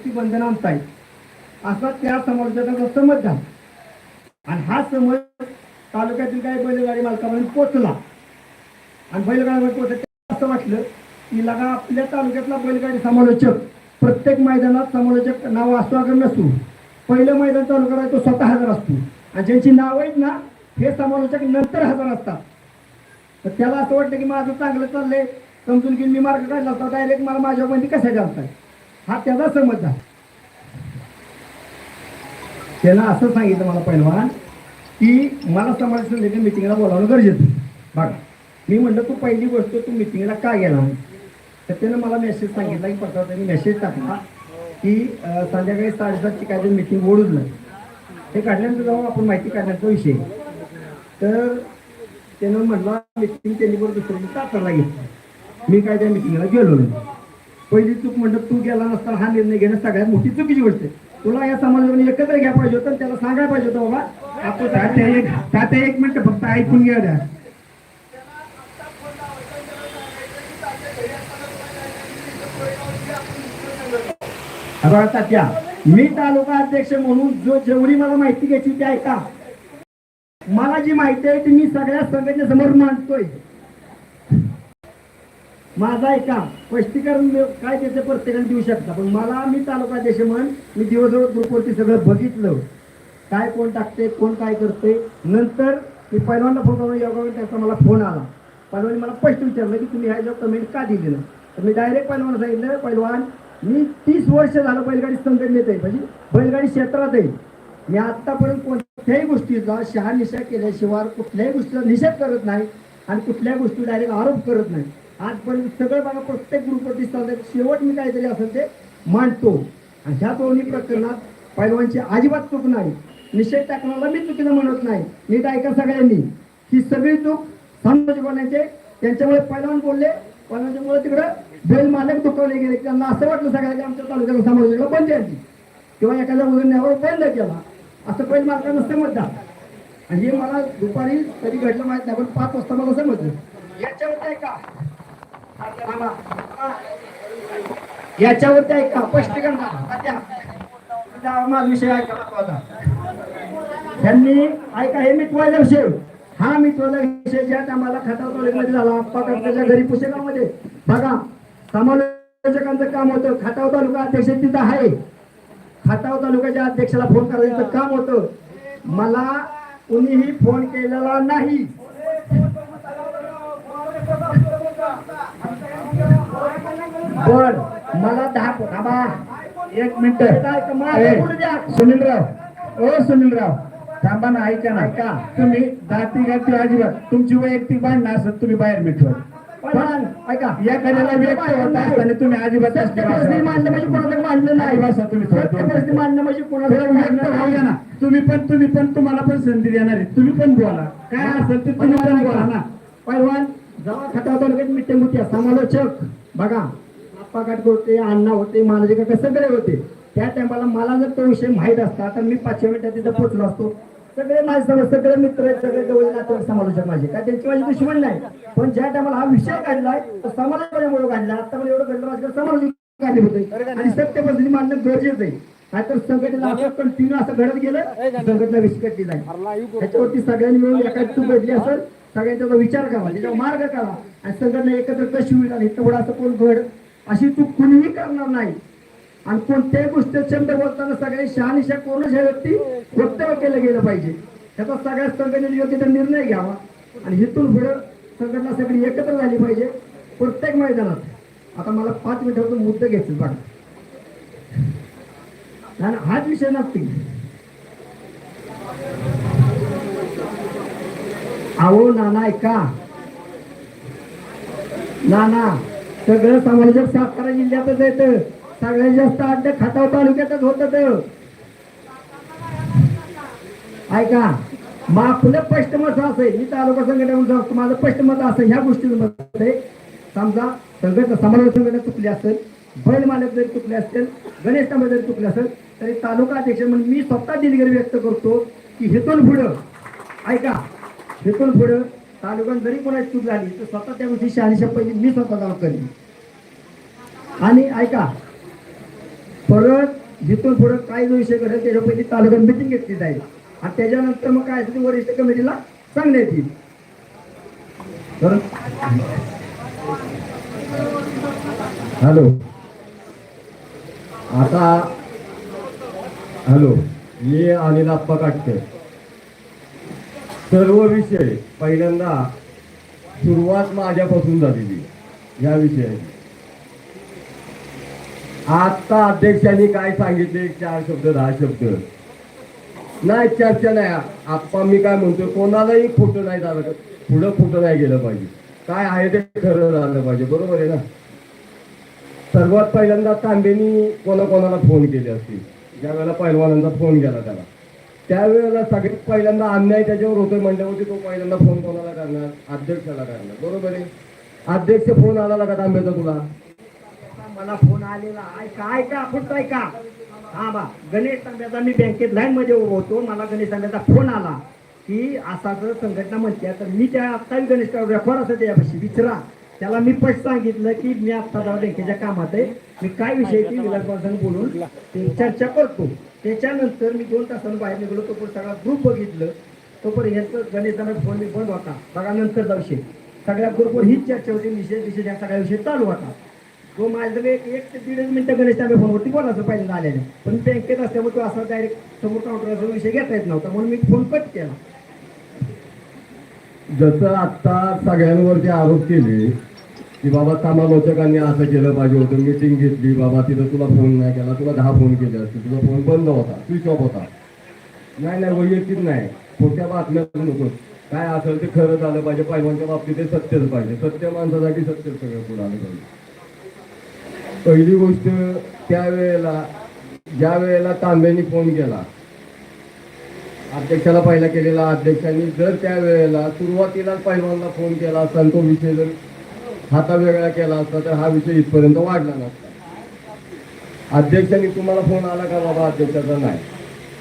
गोष्टी बंधन आमचा असा त्या समाजाचा समज झाला. आणि हा समज तालुक्यातील काही बैलगाडी मालकापर्यंत पोचला आणि बैलगाडीवर पोचत असं वाटलं की लगा आपल्या तालुक्यातला बैलगाडी समालोचक प्रत्येक मैदानात समालोचक नाव असतो अगर नसतो पहिलं मैदान चालू करायचं तो स्वतः हजर असतो. आणि ज्यांची नाव आहेत ना हे समालोचक नंतर हजर असतात. तर त्याला असं वाटतं की माझं चांगलं चाललंय. समजून की मी मार्ग काढला असता डायरेक्ट मला माझ्यामध्ये कशा घालताय हा त्याचा समज आहे. असं सांगितलं मला पहिलवान की मला समाजाचं नेते मिटिंगला बोलावणं गरजेचं आहे. बघा मी म्हणलं तू पहिली गोष्ट तू मिटिंगला का गेला तर त्यानं मला मेसेज सांगितला की पत्रात त्यांनी मेसेज टाकला की संध्याकाळी साडेसातची काय तरी मिटिंग ओढून हे काढल्यानंतर जाऊन आपण माहिती काढण्याचा विषय तर त्यानं म्हटलं मिटिंग त्यांनी बरोबर दुसऱ्या दिवशी तातडला घेतली. मी काय त्या मिटिंगला गेलो नाही. पहिली चूक म्हणलं तू गेला नसताना हा निर्णय घेणं सगळ्यात मोठी चुकीची गोष्ट आहे. तुला या समाजाने म्हणजे एकत्र घ्या पाहिजे होतं त्याला सांगायला पाहिजे होतं बाबा आपण तात्या एक तात्या एक मिनिट फक्त ऐकून घ्या द्या. बघा तात्या मी तालुका अध्यक्ष म्हणून जो जेवढी मला माहिती घ्यायची ती ऐका. मला जी माहिती आहे ती मी सगळ्या संघटनेसमोर मांडतोय. माझा का स्पष्टीकरण काय त्याचं प्रत्येकाने देऊ शकता. पण मला मी तालुका देश म्हण मी दिवसभर ग्रुपवरती सगळं बघितलं. काय कोण टाकते कोण काय करते नंतर मी पहिल्यांदा फोन करून योगा त्याचा मला फोन आला. पहिलवानी मला स्पष्ट विचारलं की तुम्ही ह्याच्यावर कमेंट का दिली ना तर मी डायरेक्ट पहिलवान सांगितलं पहिलवान मी तीस वर्ष झालं बैलगाडी संघटनेत आहे म्हणजे बैलगाडी क्षेत्रात आहे. मी आत्तापर्यंत कोणत्याही गोष्टीचा शहानिशा केल्याशिवाय कुठल्याही गोष्टीचा निषेध करत नाही आणि कुठल्याही गोष्टी डायरेक्ट आरोप करत नाही. आजपर्यंत सगळं बघा प्रत्येक ग्रुपवरती चालतं शेवट मी काहीतरी असेल ते मांडतो. आणि ह्या दोन्ही प्रकरणात पैलवानची अजिबात चूक नाही. निषेध टाकण्याला मी चुकीनं म्हणत नाही. नीट ऐका सगळ्यांनी. ही सगळी चूक सामाजिकवाल्यांचे त्यांच्यामुळे पैलवान बोलले. पैलवानच्यामुळे तिकडं बैल मालक दुखवले गेले. त्यांना असं वाटलं सगळ्या की आमच्या तालुक्याला समाजाला बंद आहे किंवा एखाद्या उजळण्यावर बंद केला. असं बैल मार्ग समजला. आणि हे मला दुपारी कधी घडलं माहीत नाही पण पाच वाजता मला समजलं. याच्यावरती ऐका. याच्यावरती ऐका स्पष्टीकरण करा. विषय ऐका महत्त्वाचा. त्यांनी ऐका हे मिटवायचा विषय. हा मिटवायचा विषय ज्या टायमाला खटाव कॉलेजमध्ये झाला आप्पा घरी पुस्तकामध्ये बघा समालोचकांचं काम होतं. खटाव तालुका अध्यक्ष तिथं आहे. खटाव तालुक्याच्या अध्यक्षाला फोन करायचं काम होतं. मला कुणीही फोन केलेला नाही. बर मला दहा थांबा. एक मिनिट. सुनीलराव. ओ सुनीलराव. थांबा ना ऐका ना. ऐका. तुम्ही दाती गाती अजिबात. तुमची वैयक्तिक भांडणं असत तुम्ही बाहेर मिटवा पण ऐका. एखाद्याला व्यक्त होत असताना तुम्ही अजिबात मांडणं म्हणजे कोणाचं मांडलं नाही. बसा तुम्ही परिस्थिती म्हणजे व्यक्त. ना. तुम्ही पण तुम्ही पण तुम्हाला पण संधी देणार आहे. तुम्ही पण बोला. काय असेल ते तुम्ही पण बोला ना. पैलवान जेव्हा खटाव तालुक्यात मिटिंग होती समालोचक. बघा. आप्पा काटके होते अण्णा होते मानजी काका सगळे होते. त्या टायमाला मला जर तो विषय माहीत असता तर मी पाचव्या मिनिटात तिथं पोचलो असतो. सगळे माझे समज सगळे मित्र आहेत सगळे जवळ नातेवाईक समालोचक माझे. काय त्यांची माझी दुश्मन नाही. पण ज्या टायमाला हा विषय काढलाय तो समालोचकामुळे काढला आता मला एवढं घडलं माझ्याकडे समालोचक काढले होते आणि सत्य पद्धती मांडणं गरजेचं आहे. नाहीतर संघटनेला असं कंटिन्यू असं घडत गेलं संघटना विस्कटली जाईल त्याच्यावरती सगळ्यांनी मिळून एखादी चूक घडली असेल सगळ्यांचा विचार करावा त्याच्यावर मार्ग करावा आणि संघटना एकत्र कशी होईल आणि तेवढा असं कोण घड अशी तू कुणीही करणार नाही. आणि कोणत्याही गोष्टी शब्द बोलताना सगळे शहानिशा कोणच ह्या व्यक्ती? वक्तव्य केलं गेलं पाहिजे. त्याचा सगळ्या संघटनेने योग्य तर निर्णय घ्यावा. आणि इथून पुढे संघटना सगळी एकत्र झाली पाहिजे. प्रत्येक मैदानात. आता मला पाच मिनिटावर मुद्दे घ्यायचे बघा. आणि हाच विषय नसतील अहो नाना ऐका. नाना सगळं समालोचक सातारा जिल्ह्यातच येत सगळ्यात जास्त अड्डे खटाव तालुक्यातच होत ऐका मग आपलं स्पष्ट मत असं मी तालुका संघटना सांगतो माझं स्पष्ट मत असं ह्या गोष्टीचं समजा संघटना समाज संघटना चुकली असेल बैल मालक जरी चुकले असतील गणेश तांबे जरी चुकले असेल तरी तालुका अध्यक्ष म्हणून मी स्वतः दिलगिरी व्यक्त करतो की हेतून पुढं ऐका हेतून पुढं तालुक्यात जरी कोणाची चूक झाली तर स्वतः त्या गोष्टी शहानिशा पहिली मी स्वतः जाऊन करेन. आणि ऐका परत जिथून पुढे काय जो विषय घडेल त्याच्या पहिली तालुक्यात मिटिंग घेतली जाईल. आणि त्याच्यानंतर मग काय असेल वरिष्ठ कमिटीला सांगण्यात येईल. तर हॅलो. आता हॅलो. मी अनिल आप्पा काटकर सर्व विषय पहिल्यांदा सुरुवात माझ्यापासून झालेली या विषयाची. आता अध्यक्षांनी काय सांगितले? चार शब्द दहा शब्द. नाही चर्चा नाही. आप्पा मी काय म्हणतो कोणालाही खोटं नाही झालं पुढं खोटं नाही गेलं पाहिजे. काय आहे ते खरं झालं पाहिजे बरोबर आहे ना? सर्वात पहिल्यांदा तांबेनी कोणाकोणाला फोन केले असतील? ज्या वेळेला पहिलवानांचा फोन गेला त्याला. त्यावेळेला सगळ्यात पहिल्यांदा अन्याय त्याच्यावर होतोय म्हणल्यावरती तो पहिल्यांदा फोन कोणाला करणार? अध्यक्षाला करणार. बरोबर आहे? अध्यक्ष फोन आला का तांब्याचा तुला? मला फोन आलेला. ऐका ऐका आपण ऐका. हा बा गणेश तांब्याचा मी बँकेत लाईन मध्ये होतो. मला गणेश तांब्याचा फोन आला की असा जर संघटना म्हणते तर मी त्या आत्ताही गणेश रेफर असं त्याच्यापाशी. विचारा. त्याला मी पट सांगितलं की मी आत्ता जाऊ बँकेच्या कामात आहे. मी काय विषय ती विलासवासांनी बोलून ते चर्चा करतो. त्याच्यानंतर मी दोन तासांनी बाहेर निघलो तो पण सगळा ग्रुप बघितलं. तो पण यांचं गणेशाला फोन मी बंद होता. बघा नंतर जाऊशे. सगळ्या ग्रुपवर हीच चर्चा होती विषय विषय या सगळ्या विषय चालू होता. तो माझं एक एक ते दीड मिनटं गणेश तांबे फोनवरती बोलायचं पहिल्यांदा आल्याने पण बँकेत असल्यामुळे तो असा डायरेक्ट समोर काउंटरचा विषय घेता येत नव्हता. म्हणून मी फोन कट केला. जसं आता सगळ्यांवरती आरोप केले की बाबा समालोचकांनी असं केलं पाहिजे होतं. मिटिंग घेतली. बाबा तिथं तुला फोन नाही केला. तुला दहा फोन केले असते तुझा फोन बंद होता. स्विच ऑफ होता. नाही नाही वैयक्तिक नाही. खोट्या बातम्या नको काय असेल ते खरं झालं पाहिजे. पहिल्यांच्या बाबतीत ते सत्यच पाहिजे. सत्य माणसासाठी सत्य सगळं पुढे आलं पाहिजे. पहिली गोष्ट त्यावेळेला ज्या वेळेला तांब्यानी फोन केला अध्यक्षाला पहिला केलेला अध्यक्षांनी जर त्या वेळेला सुरुवातीला पहिलवानला फोन केला असता तो विषय जर हाता वेगळा केला असता तर हा विषय इथपर्यंत वाढला नसता. अध्यक्षांनी तुम्हाला फोन आला का बाबा अध्यक्षाचा? नाही.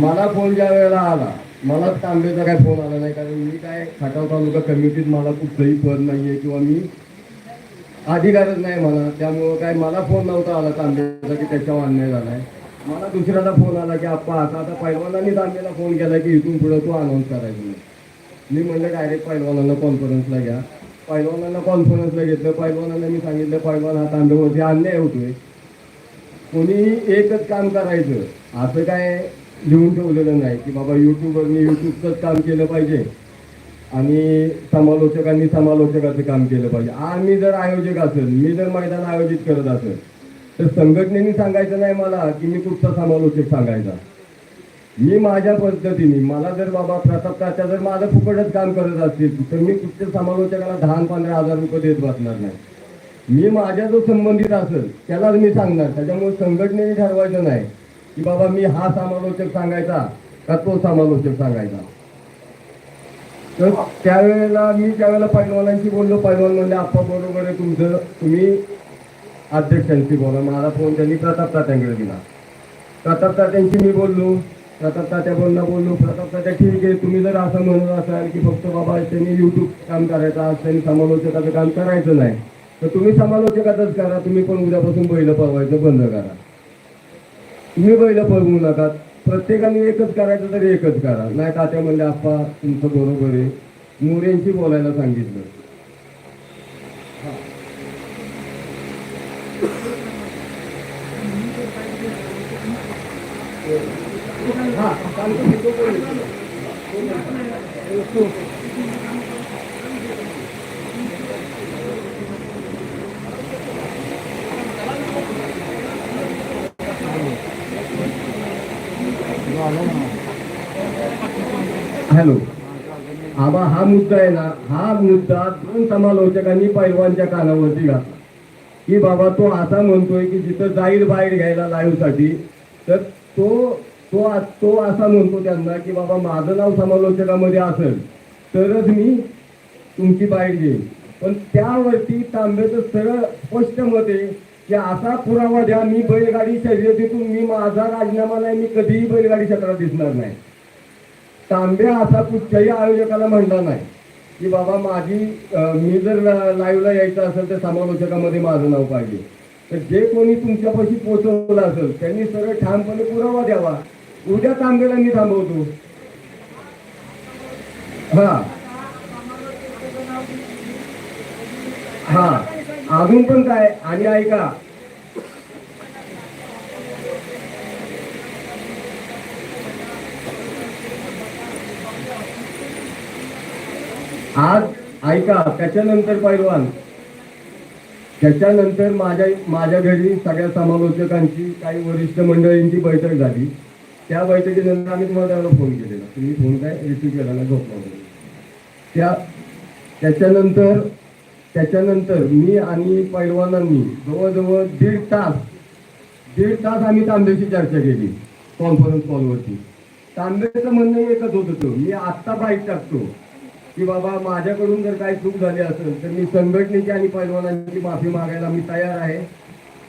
मला फोन ज्या वेळेला आला मला तांबेचा काय फोन आला नाही कारण मी काय खटाव तालुका कमिटीत मला कुठलंही पद नाहीये किंवा मी अधिकारच नाही मला. त्यामुळं काय मला फोन नव्हता आला तांबेचा की त्याच्यावर अन्याय झालाय. मला दुसऱ्याला फोन आला की आप्पा आता आता पैलवानांनी तांबेला फोन केला की इथून पुढे तू अनाऊन्स करायचं मी म्हणलं डायरेक्ट पैलवानांना कॉन्फरन्सला घ्या. पैलवानांना कॉन्फरन्सला घेतलं पैलवानांना मी सांगितलं पैलवान हा तांबेवरती अन्याय होतोय. कोणी एकच काम करायचं असं काय लिहून ठेवलेलं नाही की बाबा युट्यूबवरनी युट्यूबचंच काम केलं पाहिजे आणि समालोचकांनी समालोचकाचं काम केलं पाहिजे. आम्ही जर आयोजक असेल मी जर मैदान आयोजित करत असेल तर संघटनेने सांगायचं नाही मला की मी कुठचा समालोचक सांगायचा. मी माझ्या पद्धतीने मला जर बाबा प्रताप जर माझं फुकटच काम करत असतील तर मी कुठच्या समालोचकाला दहा पंधरा हजार रुपये देत बसणार नाही. मी माझ्या जो संबंधित असेल त्यालाच मी सांगणार. त्याच्यामुळे संघटनेने ठरवायचं नाही की बाबा मी हा समालोचक सांगायचा का तो समालोचक सांगायचा. तर त्यावेळेला मी त्यावेळेला पैलवानांशी बोललो. पैलवान म्हणजे आप्पा बरोबर आहे तुमचं. तुम्ही अध्यक्षांशी बोला. माझा फोन त्यांनी प्रताप तात्यांकडे दिला. प्रताप तात्यांशी मी बोललो. प्रताप तात्या बोलणं बोललो. प्रताप तात्या ठीक आहे तुम्ही जर असं म्हणत असाल की फक्त बाबा त्यांनी युट्यूब काम करायचं आज त्यांनी समालोचकाचं काम करायचं नाही तर तुम्ही समालोचकातच करा तुम्ही पण उद्यापासून बैल पळवायचं बंद करा. तुम्ही बैल पळवू नका. प्रत्येकाने एकच करायचं तर एकच करा. नाही तात्या म्हणले आप्पा तुमचं बरोबर आहे. मोरेंशी बोलायला सांगितलं. हा हॅलो. आबा हा मुद्दा आहे ना हा मुद्दा दोन समालोचकांनी पैलवानच्या कानावरती घातला. की बाबा तो असा म्हणतोय की जिथं जाईल बाहेर घ्यायला लाईव्हसाठी तर तो तो तो असा म्हणतो त्यांना की बाबा माझं नाव समालोचकामध्ये असेल तरच मी तुमची बाईक घेईन. पण त्यावरती तांब्याचं सरळ स्पष्ट मत आहे की असा पुरावा द्या मी बैलगाडी शर्यतीतून मी माझा राजीनामा नाही मी कधीही बैलगाडी क्षेत्रात दिसणार नाही. तांब्या असा कुठच्याही आयोजकाला म्हणला नाही की बाबा माझी मी जर लाईव्हला यायचं असेल तर समालोचकामध्ये माझं नाव पाहिजे. तर जे कोणी तुमच्यापाशी पोचवलं असेल त्यांनी सरळ ठामपणे पुरावा द्यावा. उद्या तांबेला मी थांबवतो. हा. हा. अजून पण काय? आणि ऐका. आज ऐका त्याच्यानंतर पैलवान. त्याच्यानंतर माझ्या माझ्या घरी सगळ्या समालोचकांची काही वरिष्ठ मंडळींची बैठक झाली. त्या बैठकीनंतर आम्ही तुम्हाला त्याला फोन केलेला. तुम्ही फोन काय रिसिव्ह केला ना झोपला त्या त्याच्यानंतर त्याच्यानंतर मी आणि पैलवानांनी जवळजवळ दीड तास दीड तास आम्ही तांब्याची चर्चा केली कॉन्फरन्स कॉलवरती तांब्याचं म्हणणं एकच होत होतं मी आत्ता बाईक टाकतो की बाबा माझ्याकडून जर काही चूक झाली असेल तर मी संघटनेची आणि पैलवानांची माफी मागायला मी तयार आहे.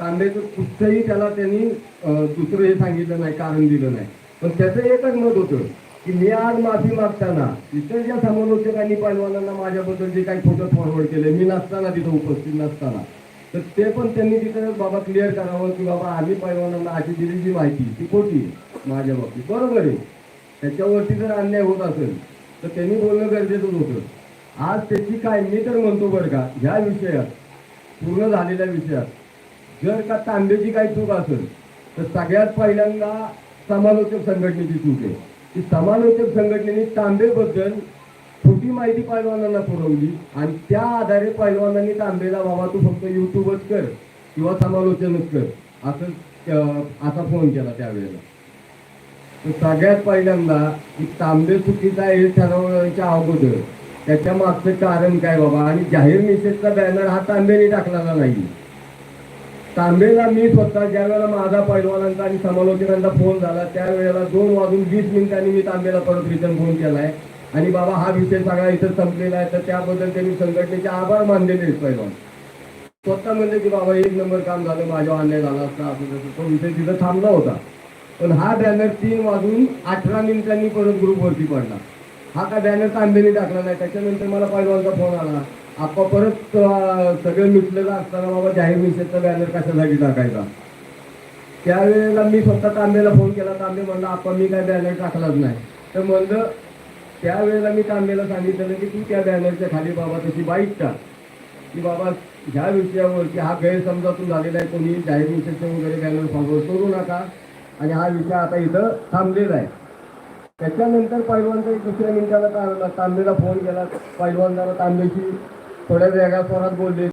तांब्याचं कुठचंही त्याला त्यांनी दुसरं हे सांगितलं नाही कारण दिलं नाही. पण त्याचं एकच मत होतं की मी आज माफी मागताना इतर ज्या समालोचकांनी पैलवानांना माझ्याबद्दल जे काही फोटो फॉरवर्ड केले मी नसताना तिथं उपस्थित नसताना. तर ते पण त्यांनी तिथं बाबा क्लिअर करावं की बाबा आम्ही पैलवानांना अशी दिली जी माहिती ती खोटी माझ्या बाबतीत. बरोबर आहे. त्याच्यावरती जर अन्याय होत असेल तर त्यांनी बोलणं गरजेचंच होतं. आज त्याची काय मी तर म्हणतो बरं का ह्या विषयात पूर्ण झालेल्या विषयात जर का तांब्याची काही चूक असेल तर सगळ्यात पहिल्यांदा समालोचक संघटनेची चूक आहे. की समालोचक संघटनेने तांबेबद्दल खोटी माहिती पैलवानांना पुरवली आणि त्या आधारे पैलवानांनी तांबेला बाबा तू फक्त युट्यूबच कर किंवा समालोचनच कर. असं असा फोन केला त्यावेळेला. तर सगळ्यात पहिल्यांदा की तांबे चुकीचा आहे हे ठरवण्याच्या अगोदर त्याच्या मागचं कारण काय बाबा? आणि जाहीर निषेधचा बॅनर हा तांबेने टाकलेला नाही तांबेला मी स्वतः ज्या वेळेला माझा पैलवानांचा आणि समालोचकांचा फोन झाला त्यावेळेला दोन वाजून वीस मिनिटांनी मी तांबेला परत रिटर्न फोन केला आहे आणि बाबा हा विषय सगळा इथं संपलेला आहे तर त्याबद्दल त्यांनी संघटनेचे आभार मानलेले आहेत पैलवान. स्वतः म्हणजे की बाबा एक नंबर काम झालं माझ्या अन्याय झाला असता असं तसं. तो विषय तिथं थांबला होता. पण हा बॅनर तीन वाजून अठरा मिनिटांनी परत ग्रुपवरती पडला. हा का बॅनर तांबेने टाकला नाही त्याच्यानंतर मला पैलवानचा फोन आला. आपा परत सगळं मिटलेलं असताना बाबा जाहीर निषेधचा बॅनर कशासाठी टाकायचा? त्यावेळेला मी स्वतः तांबेला फोन केला. तांबे म्हणला आपण मी काय बॅनर टाकलाच नाही. तर म्हणलं त्यावेळेला मी तांबेला सांगितलं की तू त्या बॅनरच्या खाली बाबा तशी बाईक टाक. की बाबा ह्या विषयावरती हा गैरसमजातून झालेला आहे. कोणी जाहीर निषेधचे वगैरे बॅनर फॉलो करू नका. आणि हा विषय आता इथं थांबलेला आहे. त्याच्यानंतर पैलवानचा एक दुसऱ्या मिनिटाला तांबेला फोन केला. पैलवान जरा तांब्याची थोड्या वेगळ्या स्वरात बोलले.